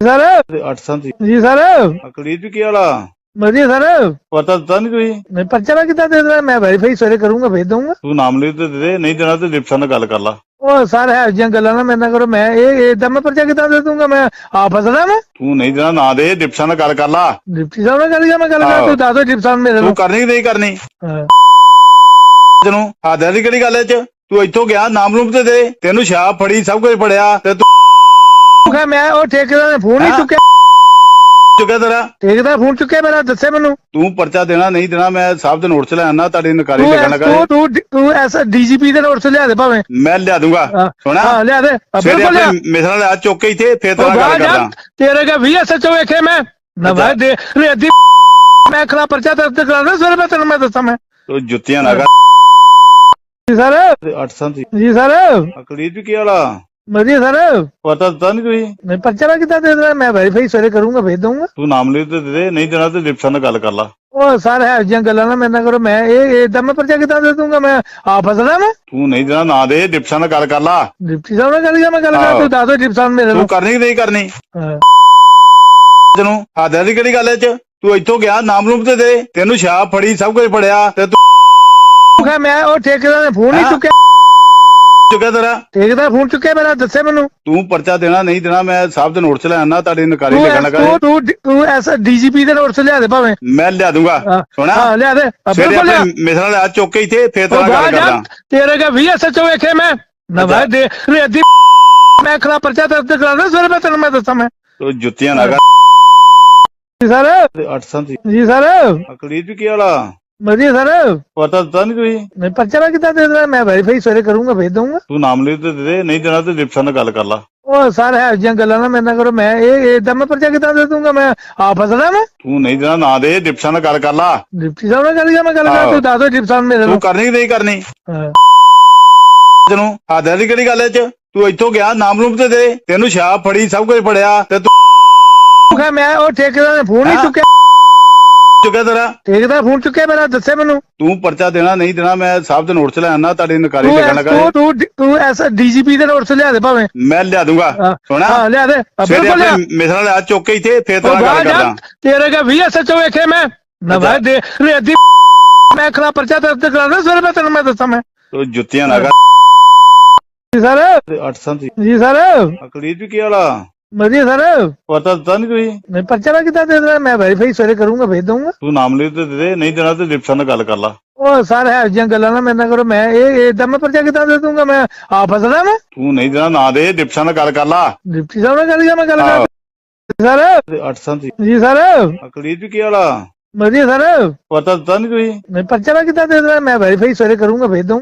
Sir. 8 ਸੰਤੀ ਜੀ। Sir. ਅਕਲੀਤ ਵੀ ਕੀ ਵਾਲਾ ਵਧੀਆ ਸਰ। ਪਤਾ ਦਿੱਤਾ ਨਹੀਂ ਕੋਈ ਮੈਂ ਪਰਚਾ ਮੈਂ ਕਿੱਦਾਂ ਦੇ ਦੇਣਾ ਮੈਂ ਵੈਰੀਫਾਈ ਸਵੇਰੇ ਕਰੂੰਗਾ ਭੇਜ ਦਊਂਗਾ। ਤੂੰ ਨਾਮ ਲਿਖ ਤੇ ਦੇ ਦੇ ਨਹੀਂ ਦੇਣਾ ਤੇ ਡਿਪਸਨ ਨਾਲ ਗੱਲ ਕਰ ਲਾ। ਉਹ ਸਰ ਹੈ ਜਿਹੀਆਂ ਗੱਲਾਂ ਨਾ ਮੇਰੇ ਨਾਲ ਕਰੋ। ਮੈਂ ਇਹ ਇਦਾਂ ਮੈਂ ਪਰਚਾ ਕਿੱਦਾਂ ਦੇ ਦੂੰਗਾ ਮੈਂ ਆ ਫਸਣਾ ਮੈਂ ਤੂੰ ਨਹੀਂ ਦੇਣਾ ਨਾ ਦੇ ਡਿਪਸਨ ਨਾਲ ਗੱਲ ਕਰ ਲਾ। ਡਿਪਟੀ ਸਾਹਿਬ ਨਾਲ ਗੱਲ ਕਰ ਮੈਂ ਗੱਲ ਕਰ। ਤੂੰ ਦੱਸ ਦੋ ਡਿਪਟੀ ਸਾਹਿਬ ਮੇਰੇ ਤੂੰ ਨੂੰ ਕਰਨੀ ਕਿ ਨਹੀਂ ਕਰਨੀ। ਤੈਨੂੰ ਹਾਦਿਆਂ ਦੀ ਕਿਹੜੀ ਗੱਲ ਐ ਚ? ਤੂੰ ਇੱਥੋਂ ਗਿਆ ਨਾਮ ਰੂਪ ਤੇ ਦੇ। ਤੈਨੂੰ ਸ਼ਾਪ ਫੜੀ ਸਭ ਕੁਝ ਫੜਿਆ ਤੇ ਤੂੰ ਕਿਹਾ ਮੈਂ ਉਹ ਠੇਕੇਦਾਰ ਨੇ ਫੋਨ ਨਹੀਂ। ਚੁੱਕਿਆ। ਚੁੱਕਿਆ ਤੇਰਾ। ਠੇਕੇਦਾਰ ਫੋਨ ਚੁੱਕਿਆ ਮੇਰਾ ਦੱਸੇ ਮੈਨੂੰ। ਤੂੰ ਪਰਚਾ ਦੇਣਾ ਨਹੀਂ ਦੇਣਾ ਮੈਂ ਸਾਹਿਬ ਦੇ ਨੋਟ ਚ ਲੈ ਆਣਾ ਤੁਹਾਡੀ ਨਕਾਰੀ ਐਸ- ਲੱਗਾ। ਤੂੰ ਤੂੰ ਤੂੰ ਐਸ ਡੀਜੀਪੀ ਦੇ ਨੋਟ ਲਿਆ ਦੇ ਭਾਵੇਂ। ਮੈਂ ਲਿਆ ਦੂੰਗਾ ਹਾਂ। ਸੁਣਾ ਹਾਂ ਲਿਆ ਦੇ। ਬਿਲਕੁਲ ਲਿਆ। ਮਿਸਰਾਂ ਲਿਆ ਚੁੱਕ ਕੇ ਇੱਥੇ ਫੇਰ ਤੇਰਾ ਗੱਲ ਕਰਦਾ। ਤੇਰੇ ਕਾ ਵੀ ਐਸਐਚਓ ਵੇਖੇ ਮੈਂ। ਨਾ ਅੱਛਾ। ਭਾਈ ਦੇ ਰੇਦੀ ਮੈਂ ਖਰਾ ਪਰਚਾ ਦਰਜ ਕਰਾਣਾ ਸਵੇਰੇ ਮੈਂ ਤੈਨੂੰ ਮੈਂ ਦੱਸਾਂ ਮੈਂ। ਤੂੰ ਜੁੱਤੀਆਂ ਨਾ ਕਰ। ਜੀ ਸਰ। 8 ਸੰਤੀ ਜੀ ਸਰ। ਅਕਲੀਤ ਵੀ ਕੀ ਵਾਲਾ? ਵਧੀਆ ਸਰ। ਪਤਾ ਦਿੱਤਾ ਨਹੀਂ ਕੋਈ ਮੈਂ ਪਰਚਾ ਮੈਂ ਕਿੱਦਾਂ ਦੇ ਦੇਣਾ ਮੈਂ ਵੈਰੀਫਾਈ ਸਵੇਰੇ ਕਰੂੰਗਾ ਭੇਜ ਦਊਂਗਾ। ਤੂੰ ਨਾਮ ਲਿਖ ਤੇ ਦੇ ਦੇ ਨਹੀਂ ਦੇਣਾ ਤੇ ਡਿਪਸਨ ਨਾਲ ਗੱਲ ਕਰ ਲਾ। ਉਹ ਸਰ ਹੈ ਜਿਹੀਆਂ ਗੱਲਾਂ ਨਾ ਮੇਰੇ ਨਾਲ ਕਰੋ। ਮੈਂ ਇਹ ਇਦਾਂ ਮੈਂ ਪਰਚਾ ਕਿੱਦਾਂ ਦੇ ਦੂੰਗਾ ਮੈਂ ਆ ਫਸਣਾ ਮੈਂ ਤੂੰ ਨਹੀਂ ਦੇਣਾ ਨਾ ਦੇ ਡਿਪਸਨ ਨਾਲ ਗੱਲ ਕਰ ਲਾ। ਡਿਪਟੀ ਸਾਹਿਬ ਨਾਲ ਗੱਲ ਕਰ ਮੈਂ ਗੱਲ ਕਰ। ਤੂੰ ਦੱਸ ਡਿਪਟੀ ਸਾਹਿਬ ਮੇਰੇ ਤੂੰ ਕਰਨੀ ਕਿ ਨਹੀਂ ਕਰਨੀ? ਹਾਂ। ਤੈਨੂੰ ਹਾਦਿਆਂ ਦੀ ਕਿਹੜੀ ਗੱਲ ਐ ਚ? ਤੂੰ ਇੱਥੋਂ ਗਿਆ ਨਾਮ ਰੂਪ ਤੇ ਦੇ। ਤੈਨੂੰ ਸ਼ਾਪ ਫੜੀ ਸਭ ਕੁਝ ਫੜਿਆ ਤੇ ਤੂੰ ਮੈਂ ਉਹ ਠੇਕੇਦਾਰ ਨੇ ਫੋਨ ਨਹੀਂ। ਚੁੱਕਿਆ। ਚੁੱਕਿਆ ਤੇਰਾ? ਠੇਕੇਦਾਰ ਫੋਨ ਚੁੱਕਿਆ ਮੇਰਾ ਦੱਸੇ ਮੈਨੂੰ। ਤੂੰ ਪਰਚਾ ਦੇਣਾ ਨਹੀਂ ਦੇਣਾ ਮੈਂ ਸਾਹਿਬ ਦੇ ਨੋਟ ਚ ਲੈ ਆਣਾ ਤੁਹਾਡੀ ਨਕਾਰੀ ਤੂੰ ਐਸ- ਲੱਗਾ। ਤੂੰ ਤੂੰ ਤੂੰ ਐਸ ਡੀਜੀਪੀ ਦੇ ਨੋਟ ਤੋਂ ਲਿਆ ਦੇ ਭਾਵੇਂ। ਮੈਂ ਲਿਆ ਦੂੰਗਾ। ਸੁਣਾ ਹਾਂ ਲਿਆ ਦੇ। ਬਿਲਕੁਲ ਲਿਆ। ਮਿਸਰਾਂ ਲਿਆ ਚੁੱਕ ਕੇ ਇੱਥੇ ਫੇਰ ਤੇਰਾ ਗੱਲ ਕਰਦਾ। ਤੇਰੇ ਕਾ ਵੀ ਐਸਐਚਓ ਵੇਖੇ ਮੈਂ। ਨਾ ਅੱਛਾ। ਭਾਈ ਦੇ ਰੇਦੀ ਮੈਂ ਖਰਾ ਪਰਚਾ ਦਰਜ ਕਰਾਣਾ ਸਵੇਰੇ ਮੈਂ ਤੈਨੂੰ ਮੈਂ ਦੱਸਾਂ ਮੈਂ। ਤੂੰ ਜੁੱਤੀਆਂ ਨਾ ਕਰ। ਜੀ ਸਰ। 8 ਸੰਤੀ ਜੀ ਸਰ। ਅਕਲੀਤ ਵੀ ਕੀ ਵਾਲਾ? ਵਧੀਆ ਸਰ। ਪਤਾ ਦਿੱਤਾ ਨਹੀਂ ਕੋਈ ਮੈਂ ਪਰਚਾ ਮੈਂ ਕਿੱਦਾਂ ਦੇ ਦੇਣਾ? ਮੈਂ ਵੈਰੀਫਾਈ ਸਵੇਰੇ ਕਰੂੰਗਾ ਭੇਜ ਦਊਂਗਾ। ਤੂੰ ਨਾਮ ਲਿਖ ਤੇ ਦੇ ਦੇ ਨਹੀਂ ਦੇਣਾ ਤੇ ਡਿਪਸਨ ਨਾਲ ਗੱਲ ਕਰ ਲਾ। ਉਹ ਸਰ ਹੈ ਜਿਹੀਆਂ ਗੱਲਾਂ ਨਾ ਮੇਰੇ ਨਾਲ ਕਰੋ। ਮੈਂ ਇਹ ਇਦਾਂ ਮੈਂ ਪਰਚਾ ਕਿੱਦਾਂ ਦੇ ਦੂੰਗਾ ਮੈਂ ਆ ਫਸਣਾ ਮੈਂ? ਤੂੰ ਨਹੀਂ ਦੇਣਾ ਨਾ ਦੇ ਡਿਪਸਨ ਨਾਲ ਗੱਲ ਕਰ ਲਾ। ਡਿਪਟੀ ਸਾਹਿਬ ਨਾਲ ਗੱਲ ਕਰ ਮੈਂ ਗੱਲ ਕਰ। ਤੂੰ ਦੱਸ ਦੋ ਡਿਪਟੀ ਸਾਹਿਬ ਮੇਰੇ ਤੂੰ ਨੂੰ ਕਰਨੀ ਕਿ ਨਹੀਂ ਕਰਨੀ? ਹਾਂ। ਤੈਨੂੰ ਹਾਦਿਆਂ ਦੀ ਕਿਹੜੀ ਗੱਲ ਐ ਚ? ਤੂੰ ਇੱਥੋਂ ਗਿਆ ਨਾਮ ਰੂਪ ਤੇ ਦੇ। ਤੈਨੂੰ ਸ਼ਾਪ ਫੜੀ ਸਭ ਕੁਝ ਫੜਿਆ ਤੇ ਤੂੰ ਮੈਂ ਉਹ ਠੇਕੇਦਾਰ ਨੇ ਫੋਨ ਨਹੀਂ ਹਾਂ। ਚੁੱਕਿਆ। ਚੁੱਕਿਆ ਤੇਰਾ? ਠੇਕੇਦਾਰ ਫੋਨ ਚੁੱਕਿਆ ਮੇਰਾ ਦੱਸੇ ਮੈਨੂੰ। ਤੂੰ ਪਰਚਾ ਦੇਣਾ ਨਹੀਂ ਦੇਣਾ ਮੈਂ ਸਾਹਿਬ ਦੇ ਨੋਟ ਚ ਲੈ ਆਣਾ ਤੁਹਾਡੀ ਨਕਾਰੀ ਤੂੰ ਲਿਖਣ ਐਸ- ਲੱਗਾ ਤੂੰ ਤੂੰ ਤੂੰ ਐਸ ਡੀਜੀਪੀ ਦੇ ਨੋਟ ਤੋਂ ਲਿਆ ਦੇ ਭਾਵੇਂ। ਮੈਂ ਲਿਆ ਦੂੰਗਾ। ਸੁਣਾ ਹਾਂ ਲਿਆ ਦੇ। ਬਿਲਕੁਲ ਮਿਸਰਾਂ ਲਿਆ ਚੁੱਕ ਕੇ ਇੱਥੇ ਫੇਰ ਤੇਰਾ ਗੱਲ ਕਰਦਾ। ਤੇਰੇ ਕਾ ਵੀ ਐਸਐਚਓ ਵੇਖੇ ਮੈਂ। ਨਾ ਅੱਛਾ। ਭਾਈ ਦੇ ਰੇਦੀ ਮੈਂ ਖਰਾ ਪਰਚਾ ਦਰਜ ਕਰਾਣਾ ਸਵੇਰੇ ਮੈਂ ਤੈਨੂੰ ਮੈਂ ਦੱਸਾਂ ਮੈਂ। ਤੂੰ ਜੁੱਤੀਆਂ ਨਾ ਕਰ। ਜੀ ਸਰ। 8 ਸੰਤੀ ਜੀ ਸਰ। ਅਕਲੀਤ ਵੀ ਕੀ ਵਾਲਾ ਵਧੀਆ ਸਰ। ਪਤਾ ਦਿੱਤਾ ਨਹੀਂ ਕੋਈ ਮੈਂ ਪਰਚਾ ਮੈਂ ਕਿੱਦਾਂ ਦੇ ਦੇਣਾ? ਮੈਂ ਵੈਰੀਫਾਈ ਸਵੇਰੇ ਕਰੂੰਗਾ ਭੇਜ ਦਊਂਗਾ। ਤੂੰ ਨਾਮ ਲਿਖ ਤੇ ਦੇ ਦੇ ਨਹੀਂ ਦੇਣਾ ਤੇ ਡਿਪਸਨ ਨਾਲ ਗੱਲ ਕਰ ਲਾ। ਉਹ ਸਰ ਹੈ ਜਿਹੀਆਂ ਗੱਲਾਂ ਨਾ ਮੇਰੇ ਨਾਲ ਕਰੋ। ਮੈਂ ਇਹ ਇਦਾਂ ਮੈਂ ਪਰਚਾ ਕਿੱਦਾਂ ਦੇ ਦੂੰਗਾ ਮੈਂ ਆ ਫਸਣਾ ਮੈਂ? ਤੂੰ ਨਹੀਂ ਦੇਣਾ ਨਾ ਦੇ ਡਿਪਸਨ ਨਾਲ ਗੱਲ ਕਰ ਲਾ। ਡਿਪਟੀ ਸਾਹਿਬ ਨਾਲ ਗੱਲ ਕਰ ਮੈਂ ਗੱਲ। ਕਰ ਸਰ। 8 ਸੰਤੀ ਜੀ ਸਰ। ਅਕਲੀਤ ਵੀ ਕੀ ਵਾਲਾ ਵਧੀਆ ਸਰ। ਪਤਾ ਦਿੱਤਾ ਨਹੀਂ ਕੋਈ ਮੈਂ ਪਰਚਾ ਮੈਂ ਕਿੱਦਾਂ ਦੇ ਦੇਣਾ? ਮੈਂ ਵੈਰੀਫਾਈ ਸਵੇਰੇ ਕਰੂੰਗਾ ਭੇਜ ਦਊਂ